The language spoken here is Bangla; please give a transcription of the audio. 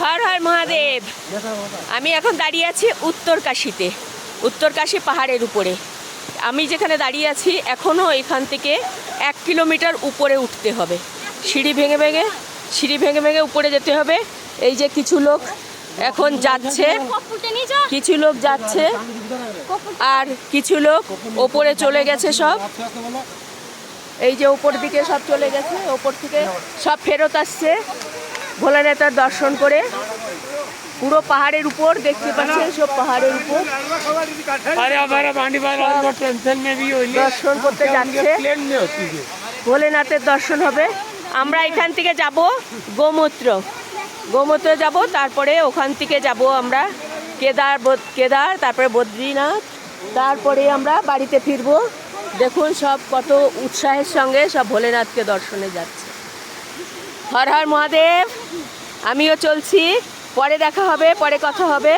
হর হর মহাদেব। আমি এখন দাঁড়িয়ে আছি উত্তর কাশীতে উত্তর কাশী পাহাড়ের উপরে। আমি যেখানে দাঁড়িয়ে আছি, এখনও এখান থেকে এক কিলোমিটার উপরে উঠতে হবে। সিঁড়ি ভেঙে ভেঙে, সিঁড়ি ভেঙে ভেঙে উপরে যেতে হবে। এই যে কিছু লোক এখন যাচ্ছে, কিছু লোক যাচ্ছে, আর কিছু লোক ওপরে চলে গেছে সব। এই যে ওপর দিকে সব চলে গেছে, ওপর থেকে সব ফেরত আসছে। ভোলানাথার দর্শন করে পুরো পাহাড়ের উপর দেখতে পাচ্ছেন সব পাহাড়ের উপর। দর্শন করতে যাচ্ছে। ভোলেনাথের দর্শন হবে। আমরা এখান থেকে যাব গোমূত্র। গোমূত্র যাব তারপরে ওখান থেকে যাব আমরা কেদার কেদার তারপরে বদ্রীনাথ তারপরে আমরা বাড়িতে ফিরব। দেখুন সব কত উৎসাহের সঙ্গে সব ভোলেনাথকে দর্শনে যাচ্ছে। হর হর মহাদেব! আমিও চলছি পরে দেখা হবে পরে কথা হবে।